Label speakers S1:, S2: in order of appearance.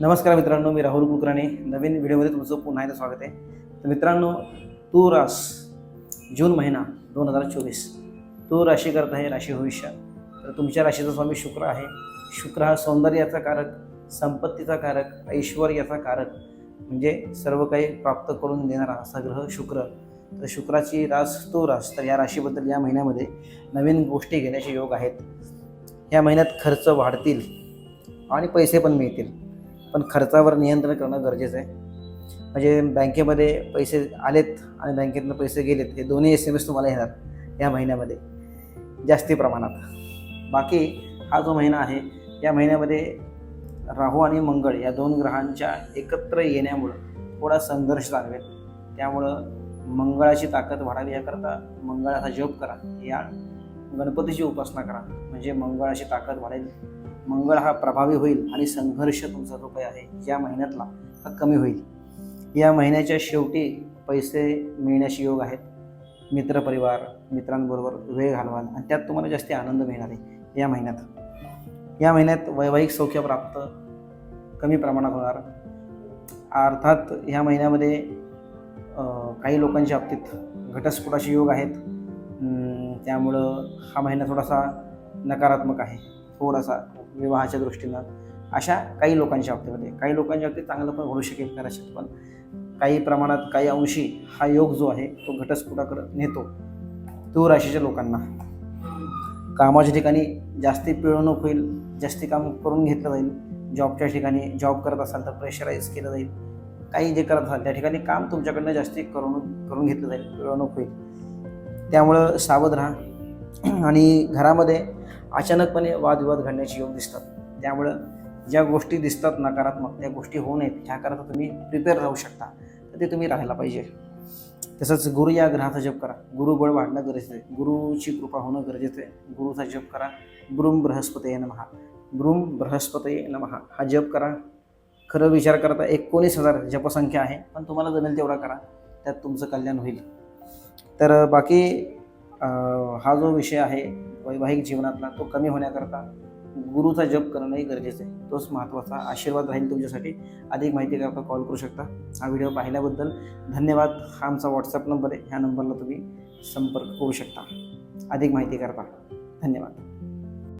S1: नमस्कार मित्रांनो मी राहुल कुलकर्णी. नवीन व्हिडिओमध्ये तुमचं पुन्हा एकदा स्वागत आहे. तर मित्रांनो तू रास जून महिना दोन हजार चोवीस. तू राशी करत आहे राशी भविष्य तर तुमच्या राशीचा स्वामी शुक्र आहे. शुक्र हा सौंदर्याचा कारक संपत्तीचा कारक ऐश्वर्याचा कारक. म्हणजे सर्व काही प्राप्त करून देणारा असा ग्रह शुक्र. तर शुक्राची रास तो रास. तर या राशीबद्दल या महिन्यामध्ये नवीन गोष्टी घेण्याचे योग आहेत. या महिन्यात खर्च वाढतील आणि पैसे पण मिळतील. पण खर्चावर नियंत्रण करणं गरजेचं आहे. म्हणजे बँकेमध्ये पैसे आलेत आणि बँकेतनं पैसे गेलेत हे दोन्ही एस एम एस तुम्हाला येणार या महिन्यामध्ये. जास्ती प्रमाणात. बाकी हा जो महिना आहे या महिन्यामध्ये राहू आणि मंगळ या दोन ग्रहांच्या एकत्र येण्यामुळं थोडा संघर्ष जाणवेल. त्यामुळं मंगळाची ताकद वाढावी याकरता मंगळाचा जप करा. या गणपतीची उपासना करा. म्हणजे मंगळाची ताकद वाढेल. मंगळ हा प्रभावी होईल आणि संघर्ष तुमचा जो काही आहे या महिन्यातला हा कमी होईल. या महिन्याच्या शेवटी पैसे मिळण्याचे योग आहेत. मित्रपरिवार मित्रांबरोबर वेळ घालवाल आणि त्यात तुम्हाला जास्त आनंद मिळणार आहे या महिन्यात. या महिन्यात वैवाहिक सौख्य प्राप्त कमी प्रमाणात होणार. अर्थात ह्या महिन्यामध्ये काही लोकांच्या बाबतीत घटस्फोटाचे योग आहेत. त्यामुळं हा महिना थोडासा नकारात्मक आहे. थोडासा विवाहाच्या दृष्टीनं अशा काही लोकांच्या बाबतीमध्ये. काही लोकांच्या बाबतीत चांगलं पण घडू शकेल कदाचित पण काही प्रमाणात काही अंशी हा योग जो आहे तो घटस्फोटाकडे नेतो तो राशीच्या लोकांना. कामाच्या ठिकाणी जास्ती पिळवणूक होईल जास्ती काम करून घेतलं जाईल जॉबच्या ठिकाणी जॉब करत असाल तर प्रेशराईज केलं जाईल काही जे करत असाल त्या ठिकाणी काम तुमच्याकडनं जास्ती करून करून घेतलं जाईल पिळवणूक होईल. त्यामुळं सावध राहा. आणि घरामध्ये अचानकपणे वादविवाद घडण्याचे योग दिसतात. त्यामुळं ज्या गोष्टी दिसतात नकारात्मक त्या गोष्टी होऊ नयेत ह्याकरता तुम्ही प्रिपेअर राहू शकता. तर ते तुम्ही राहायला पाहिजे. तसंच गुरु या ग्रहाचा जप करा. गुरुबळ वाढणं गरजेचं आहे. गुरुची कृपा होणं गरजेचं आहे. गुरुचा जप करा. ब्रुम बृहस्पतये नमहा ब्रुम बृहस्पतये नमहा हा जप करा. खरं विचार करता एकोणीस हजार जपसंख्या आहे पण तुम्हाला जमेल तेवढा करा. त्यात तुमचं कल्याण होईल. तर बाकी हा जो विषय आहे वैवाहिक जीवनातला तो कमी होण्याकरता गुरुचा जप करणंही गरजेचं आहे. तोच महत्त्वाचा आशीर्वाद राहील तुमच्यासाठी. अधिक माहिती करता कॉल करू शकता. हा व्हिडिओ पाहिल्याबद्दल धन्यवाद. हा आमचा व्हॉट्सअप नंबर आहे. ह्या नंबरला तुम्ही संपर्क करू शकता. अधिक माहिती करता. धन्यवाद.